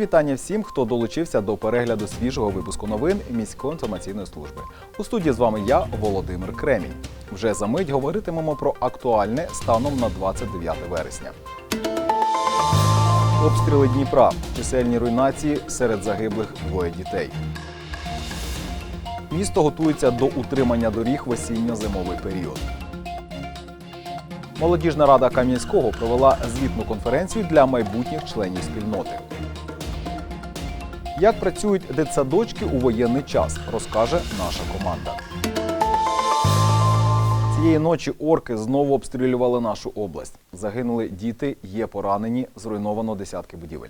Вітання всім, хто долучився до перегляду свіжого випуску новин міської інформаційної служби. У студії з вами я, Володимир Кремінь. Вже за мить говоритимемо про актуальне станом на 29 вересня. Обстріли Дніпра, чисельні руйнації серед загиблих двоє дітей. Місто готується до утримання доріг в осінньо-зимовий період. Молодіжна рада Кам'янського провела звітну конференцію для майбутніх членів спільноти. Як працюють дитсадочки у воєнний час, розкаже наша команда. Цієї ночі орки знову обстрілювали нашу область. Загинули діти, є поранені, зруйновано десятки будівель.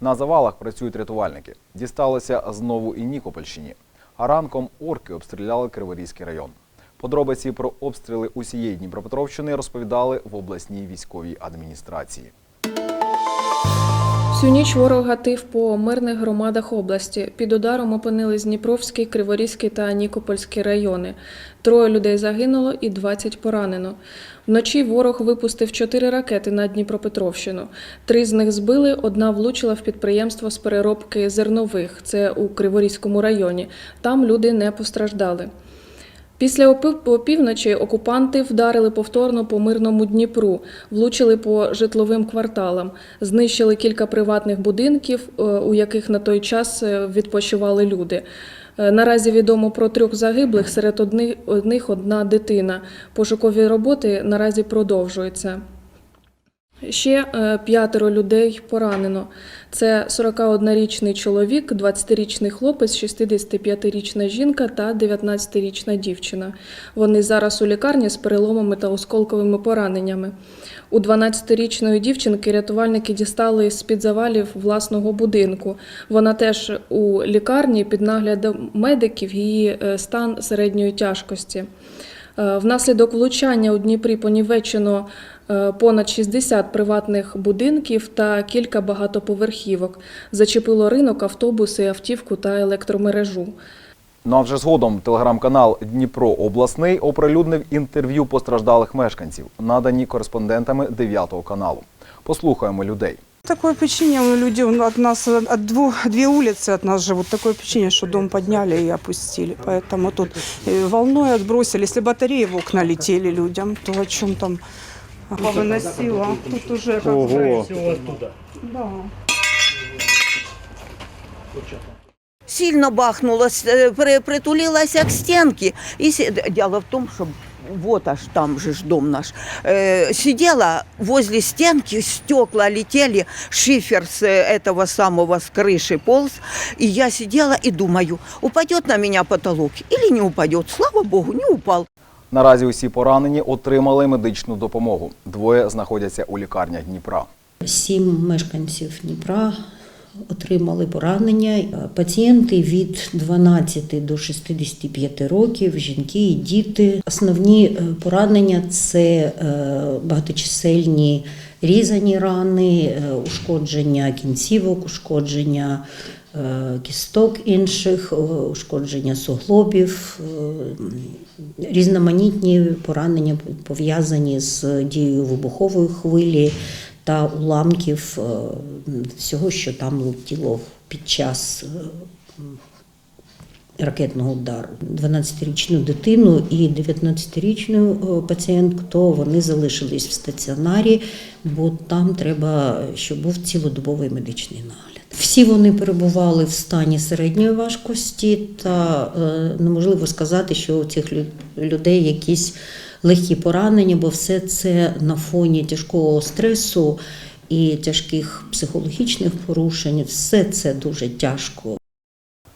На завалах працюють рятувальники. Дісталося знову і Нікопольщині. А ранком орки обстріляли Криворізький район. Подробиці про обстріли усієї Дніпропетровщини розповідали в обласній військовій адміністрації. Всю ніч ворог гатив по мирних громадах області. Під ударом опинились Дніпровський, Криворізький та Нікопольський райони. Троє людей загинуло і 20 поранено. Вночі ворог випустив чотири ракети на Дніпропетровщину. Три з них збили, одна влучила в підприємство з переробки зернових. Це у Криворізькому районі. Там люди не постраждали. Після опівночі окупанти вдарили повторно по мирному Дніпру, влучили по житловим кварталам, знищили кілька приватних будинків, е, у яких на той час е, відпочивали люди. Е, Наразі відомо про трьох загиблих, серед одних одна дитина. Пошукові роботи наразі продовжуються. Ще е, п'ятеро людей поранено. Це 41-річний чоловік, 20-річний хлопець, 65-річна жінка та 19-річна дівчина. Вони зараз у лікарні з переломами та осколковими пораненнями. У 12-річної дівчинки рятувальники дістали з-під завалів власного будинку. Вона теж у лікарні під наглядом медиків, її е, стан середньої тяжкості. Е, Внаслідок влучання у Дніпрі понівечено е, понад 60 приватних будинків та кілька багатоповерхівок. Зачепило ринок, автобуси, автівку та електромережу. Ну а вже згодом телеграм-канал Дніпро обласний оприлюднив інтерв'ю постраждалих мешканців, надані кореспондентами 9 каналу. Послухаємо людей. Такое впечатление, у люди от нас, от двух, две улицы от нас живут, такое впечатление, что дом подняли и опустили. Поэтому тут э, волной отбросили. Если батареи в окна летели людям, то о чем там повыносило. Тут уже как Ого. бы, да. сильно бахнуло, с- э, при- притулилась к стенке. И се- дело в том, что вот аж там же ж дом наш. Э, сидела возле стенки, стекла летели, шифер с э, этого самого с крыши полз. И я сидела и думаю, упадет на меня потолок или не упадет. Слава богу, не упал. Наразі усі поранені отримали медичну допомогу. Двоє знаходяться у лікарнях Дніпра. Сім мешканців Дніпра отримали поранення. Пацієнти від 12 до 65 років, жінки і діти. Основні е, поранення це е, багаточисельні різані рани, е, ушкодження кінцівок, ушкодження е, кісток інших, е, ушкодження суглобів, е, різноманітні поранення пов'язані з дією вибухової хвилі та уламків е, всього, що там летіло під час е, ракетного удару. 12-річну дитину і 19-річну е, пацієнтку вони залишились в стаціонарі, бо там треба, щоб був цілодобовий медичний нагляд. Всі вони перебували в стані середньої важкості, та неможливо сказати, що у цих людей якісь легкі поранення, бо все це на фоні тяжкого стресу і тяжких психологічних порушень. Все це дуже тяжко.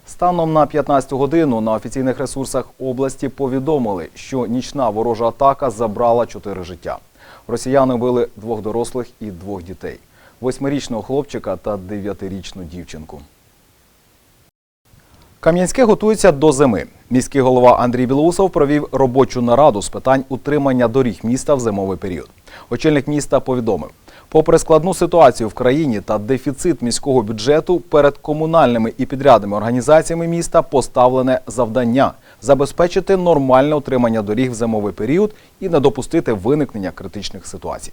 Станом на 15 годину на офіційних ресурсах області повідомили, що нічна ворожа атака забрала чотири життя. Росіяни вбили двох дорослих і двох дітей: восьмирічного хлопчика та дев'ятирічну дівчинку. Кам'янське готується до зими. Міський голова Андрій Білоусов провів робочу нараду з питань утримання доріг міста в зимовий період. Очільник міста повідомив, попри складну ситуацію в країні та дефіцит міського бюджету, перед комунальними і підрядними організаціями міста поставлене завдання забезпечити нормальне утримання доріг в зимовий період і не допустити виникнення критичних ситуацій.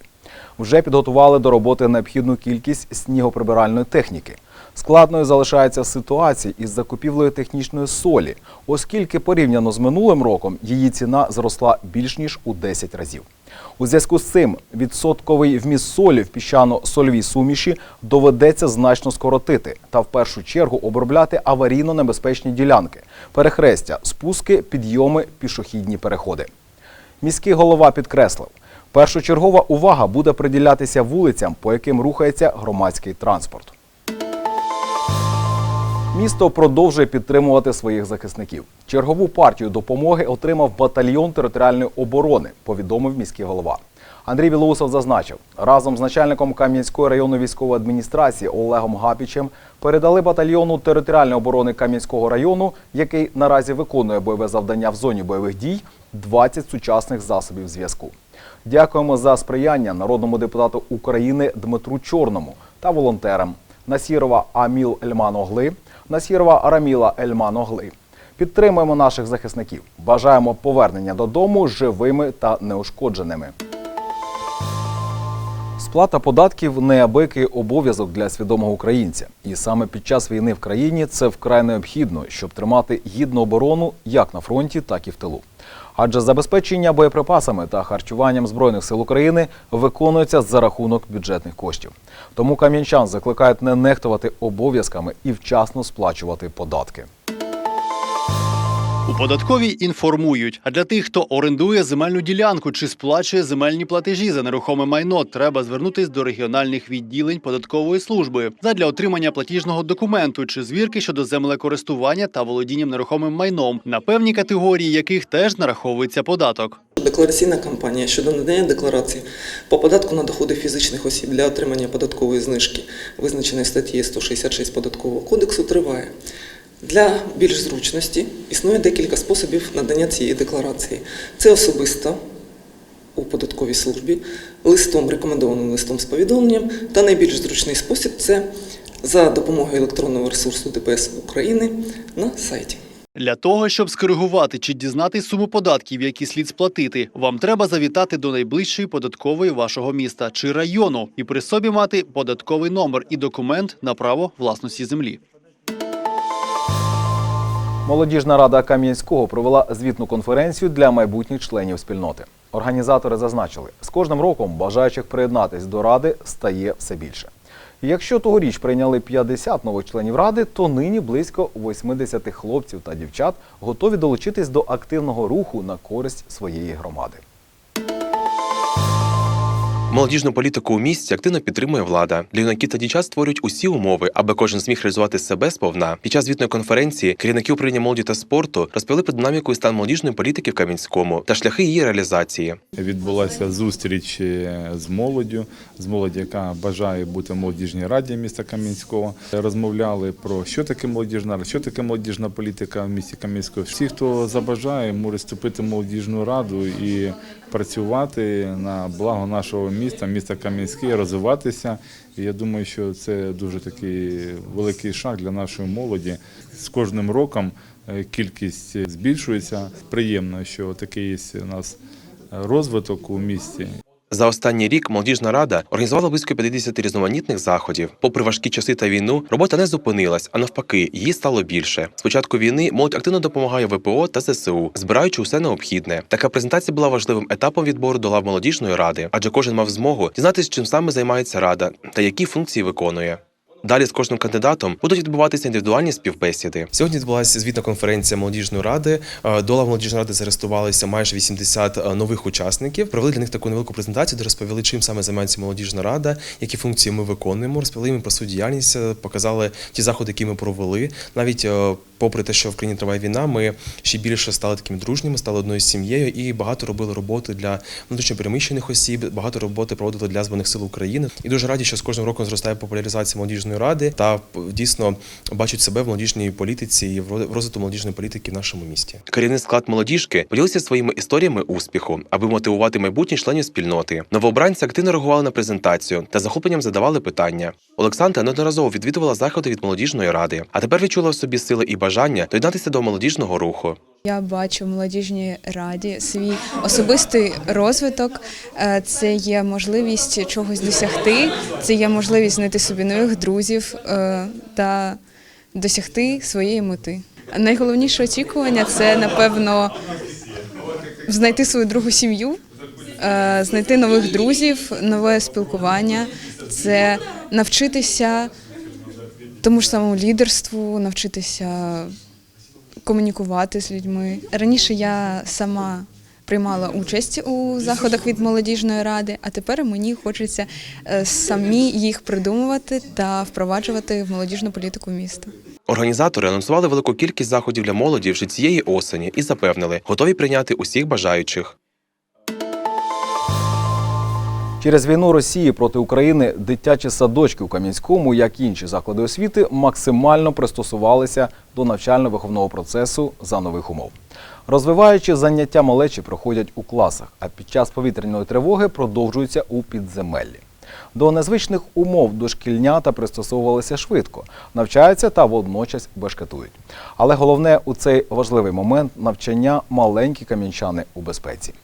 Вже підготували до роботи необхідну кількість снігоприбиральної техніки. Складною залишається ситуація із закупівлею технічної солі, оскільки порівняно з минулим роком її ціна зросла більш ніж у 10 разів. У зв'язку з цим відсотковий вміст солі в піщано-сольовій суміші доведеться значно скоротити та в першу чергу обробляти аварійно небезпечні ділянки, перехрестя, спуски, підйоми, пішохідні переходи. Міський голова підкреслив, першочергова увага буде приділятися вулицям, по яким рухається громадський транспорт. Місто продовжує підтримувати своїх захисників. Чергову партію допомоги отримав батальйон територіальної оборони, повідомив міський голова. Андрій Білоусов зазначив, разом з начальником Кам'янської районної військової адміністрації Олегом Гапічем передали батальйону територіальної оборони Кам'янського району, який наразі виконує бойове завдання в зоні бойових дій, 20 сучасних засобів зв'язку. Дякуємо за сприяння народному депутату України Дмитру Чорному та волонтерам Насірова Аміл Ельман Огли, Насірова Араміла Ельман Огли. Підтримуємо наших захисників. Бажаємо повернення додому живими та неушкодженими. Сплата податків неабикий обов'язок для свідомого українця, і саме під час війни в країні це вкрай необхідно, щоб тримати гідну оборону як на фронті, так і в тилу. Адже забезпечення боєприпасами та харчуванням збройних сил України виконується за рахунок бюджетних коштів. Тому кам'янчан закликають не нехтувати обов'язками і вчасно сплачувати податки. У податковій інформують, а для тих, хто орендує земельну ділянку чи сплачує земельні платежі за нерухоме майно, треба звернутись до регіональних відділень податкової служби задля отримання платіжного документу чи звірки щодо землекористування та володінням нерухомим майном, на певні категорії яких теж нараховується податок. Деклараційна кампанія щодо надання декларації по податку на доходи фізичних осіб для отримання податкової знижки, визначеної статтєю 166 Податкового кодексу, триває. Для більш зручності існує декілька способів надання цієї декларації. Це особисто у податковій службі, листом, рекомендованим листом з повідомленням, та найбільш зручний спосіб це за допомогою електронного ресурсу ДПС України на сайті. Для того, щоб скоригувати чи дізнати суму податків, які слід сплатити, вам треба завітати до найближчої податкової вашого міста чи району і при собі мати податковий номер і документ на право власності землі. Молодіжна рада Кам'янського провела звітну конференцію для майбутніх членів спільноти. Організатори зазначили, з кожним роком бажаючих приєднатись до ради стає все більше. Якщо тогоріч прийняли 50 нових членів ради, то нині близько 80 хлопців та дівчат готові долучитись до активного руху на користь своєї громади. Молодіжну політику у місті активно підтримує влада. Для юнаків та дівчат створюють усі умови, аби кожен зміг реалізувати себе сповна. Під час звітної конференції керівники управління молоді та спорту розповіли про динаміку і стан молодіжної політики в Кам'янському та шляхи її реалізації. Відбулася зустріч е, з молоддю, з молоді, яка бажає бути в молодіжній раді міста Кам'янського. Розмовляли про що таке молодіжна рада, що таке молодіжна політика в місті Кам'янського. Всі, хто забажає, може вступити в молодіжну раду і працювати на благо нашого міста, міста міста Кам'янське, розвиватися. І я думаю, що це дуже такий великий шаг для нашої молоді. З кожним роком е, кількість збільшується. Приємно, що такий є у нас розвиток у місті. За останній рік молодіжна рада організувала близько 50 різноманітних заходів. Попри важкі часи та війну, робота не зупинилась, а навпаки, її стало більше. З початку війни молодь активно допомагає ВПО та ЗСУ, збираючи усе необхідне. Така презентація була важливим етапом відбору до лав молодіжної ради, адже кожен мав змогу дізнатися, чим саме займається рада та які функції виконує. Далі з кожним кандидатом будуть відбуватися індивідуальні співбесіди. Сьогодні відбулася звітна конференція молодіжної ради. Е, До лав молодіжної ради зареєструвалися майже 80 е, нових учасників. Провели для них таку невелику презентацію, де розповіли, чим саме займається молодіжна рада, які функції ми виконуємо. Розповіли їм про свою діяльність, е, показали ті заходи, які ми провели. Навіть попри те, що в країні триває війна, ми ще більше стали такими дружніми, стали одною сім'єю і багато робили роботи для внутрішньопереміщених осіб, багато роботи проводили для збройних сил України. І дуже раді, що з кожним роком зростає популяризація молодіжної молодіжної ради та дійсно бачать себе в молодіжній політиці і в розвитку молодіжної політики в нашому місті. Керівний склад молодіжки поділився своїми історіями успіху, аби мотивувати майбутніх членів спільноти. Новообранці активно реагували на презентацію та захопленням задавали питання. Олександра неодноразово відвідувала заходи від молодіжної ради, а тепер відчула в собі сили і бажання доєднатися до молодіжного руху. Я бачу в молодіжній раді свій особистий розвиток. Е, Це є можливість чогось досягти, це є можливість знайти собі нових друзів е, та досягти своєї мети. Найголовніше очікування це напевно знайти свою другу сім'ю, е, знайти нових друзів, нове спілкування, це навчитися тому ж самому лідерству, навчитися комунікувати з людьми. Раніше я сама приймала участь у заходах від молодіжної ради, а тепер мені хочеться е, самі їх придумувати та впроваджувати в молодіжну політику міста. Організатори анонсували велику кількість заходів для молоді вже цієї осені і запевнили, готові прийняти усіх бажаючих. Через війну Росії проти України дитячі садочки у Кам'янському, як і інші заклади освіти, максимально пристосувалися до навчально-виховного процесу за нових умов. Розвиваючи заняття малечі проходять у класах, а під час повітряної тривоги продовжуються у підземеллі. До незвичних умов дошкільнята пристосовувалися швидко, навчаються та водночас бешкетують. Але головне у цей важливий момент навчання маленькі кам'янчани у безпеці.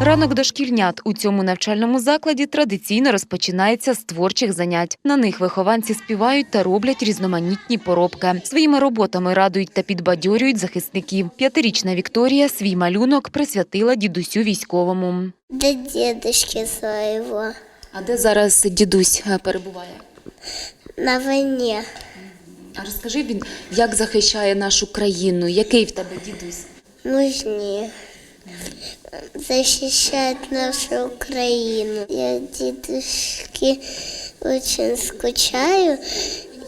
Ранок дошкільнят у цьому навчальному закладі традиційно розпочинається з творчих занять. На них вихованці співають та роблять різноманітні поробки. Своїми роботами радують та підбадьорюють захисників. П'ятирічна Вікторія свій малюнок присвятила дідусю військовому. До дедушки своего А де зараз дідусь е, перебуває? на войне. А розкажи він, як захищає нашу країну? Який в тебе дідусь? Нужнее защищать нашу Украину. Я дедушки очень скучаю,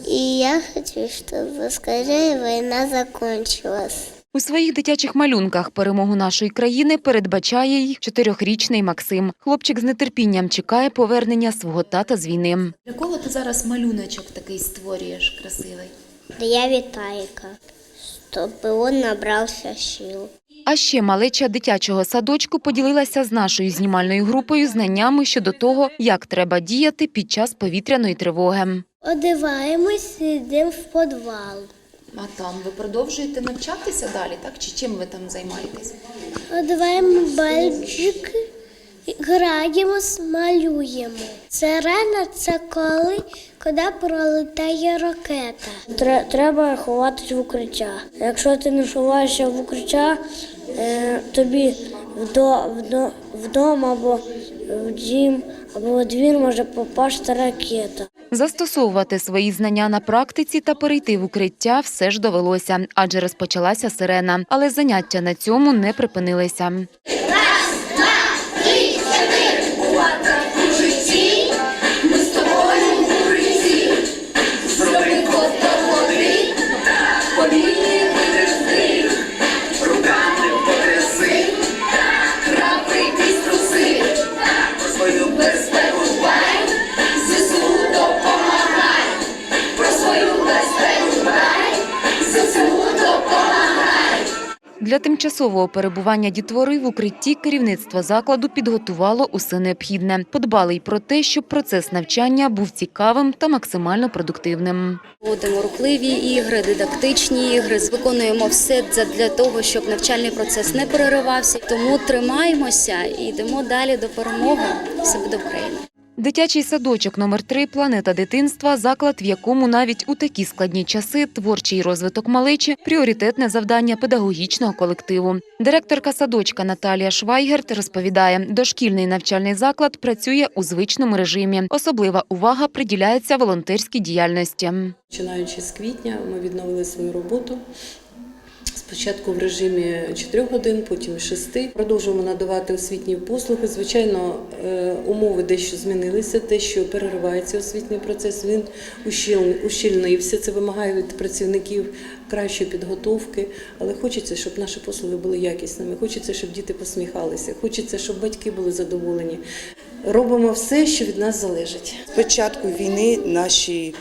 и я хочу, чтобы скорее война закончилась. У своїх дитячих малюнках перемогу нашої країни передбачає й чотирьохрічний Максим. Хлопчик з нетерпінням чекає повернення свого тата з війни. Для кого ти зараз малюночок такий створюєш красивий? Я Витайка, чтобы он набрался сил. А ще малеча дитячого садочку поділилася з нашою знімальною групою знаннями щодо того, як треба діяти під час повітряної тривоги. Одиваємось йдемо в підвал. А там ви продовжуєте навчатися далі, так? Чи чим ви там займаєтесь? Одиваємо бальчики, граємо, малюємо. Сирена це коли, коли пролетає ракета. Треба ховатися в укриття. Якщо ти не ховаєшся в укриття, е, тобі вдома або в дім, або в двір може попасти ракета. Застосовувати свої знання на практиці та перейти в укриття все ж довелося, адже розпочалася сирена. Але заняття на цьому не припинилися. Тимчасового перебування дітвори в укритті керівництво закладу підготувало усе необхідне. Подбали й про те, щоб процес навчання був цікавим та максимально продуктивним. Проводимо рухливі ігри, дидактичні ігри. Виконуємо все для того, щоб навчальний процес не переривався. Тому тримаємося і йдемо далі до перемоги. Все буде Україна. Дитячий садочок номер 3 Планета дитинства заклад, в якому навіть у такі складні часи творчий розвиток малечі пріоритетне завдання педагогічного колективу. Директорка садочка Наталія Швайгерт розповідає, дошкільний навчальний заклад працює у звичному режимі. Особлива увага приділяється волонтерській діяльності. Починаючи з квітня, ми відновили свою роботу. Спочатку в режимі 4 годин, потім 6. Продовжуємо надавати освітні послуги. Звичайно, е, умови дещо змінилися, те, що переривається освітній процес, він ущільн- ущільнився. Це вимагає від працівників кращої підготовки. Але хочеться, щоб наші послуги були якісними. Хочеться, щоб діти посміхалися. Хочеться, щоб батьки були задоволені. робимо все, що від нас залежить. З початку війни наші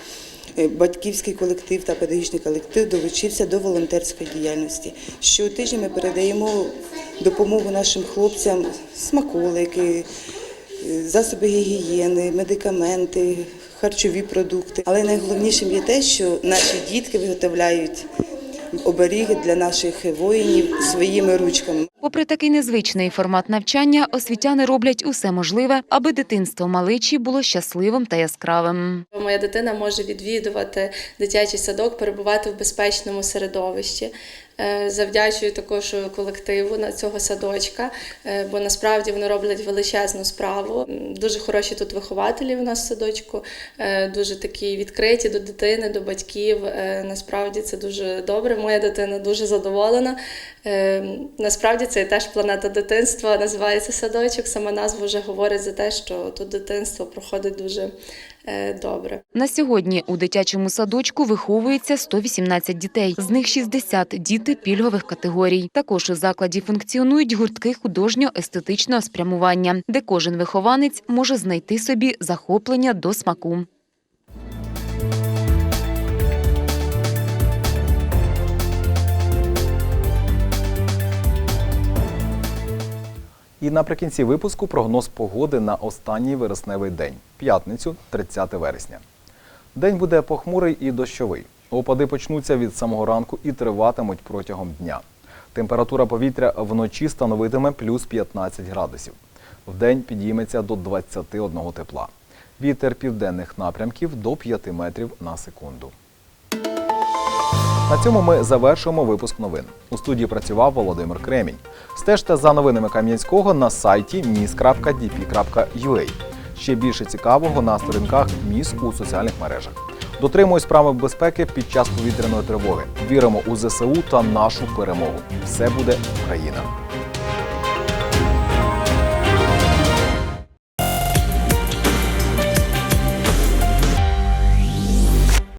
батьківський колектив та педагогічний колектив долучився до волонтерської діяльності. Щотижня ми передаємо допомогу нашим хлопцям, смаколики, е, засоби гігієни, медикаменти, харчові продукти. Але найголовнішим є те, що наші дітки виготовляють оберіги для наших воїнів своїми ручками. Попри такий незвичний формат навчання, освітяни роблять усе можливе, аби дитинство маличі було щасливим та яскравим. Моя дитина може відвідувати дитячий садок, перебувати в безпечному середовищі. Е, Завдячую також колективу на цього садочка, е, бо насправді вони роблять величезну справу. Дуже хороші тут вихователі у нас в садочку, е, дуже такі відкриті до дитини, до батьків. Насправді це дуже добре. Моя дитина дуже задоволена. Насправді це теж планета дитинства, називається садочок. Сама назва вже говорить за те, що тут дитинство проходить дуже добре. На сьогодні у дитячому садочку виховується 118 дітей, з них 60 – діти пільгових категорій. Також у закладі функціонують гуртки художньо-естетичного спрямування, де кожен вихованець може знайти собі захоплення до смаку. І наприкінці випуску прогноз погоди на останній вересневий день п'ятницю, 30 вересня. День буде похмурий і дощовий. Опади почнуться від самого ранку і триватимуть протягом дня. Температура повітря вночі становитиме плюс 15 градусів. Вдень підійметься до 21 тепла. Вітер південних напрямків до 5 метрів на секунду. На цьому ми завершуємо випуск новин. У студії працював Володимир Кремінь. Стежте за новинами Кам'янського на сайті mis.dp.ua. Ще більше цікавого на сторінках міст у соціальних мережах. Дотримуюсь правил безпеки під час повітряної тривоги. Віримо у ЗСУ та нашу перемогу. Все буде Україна!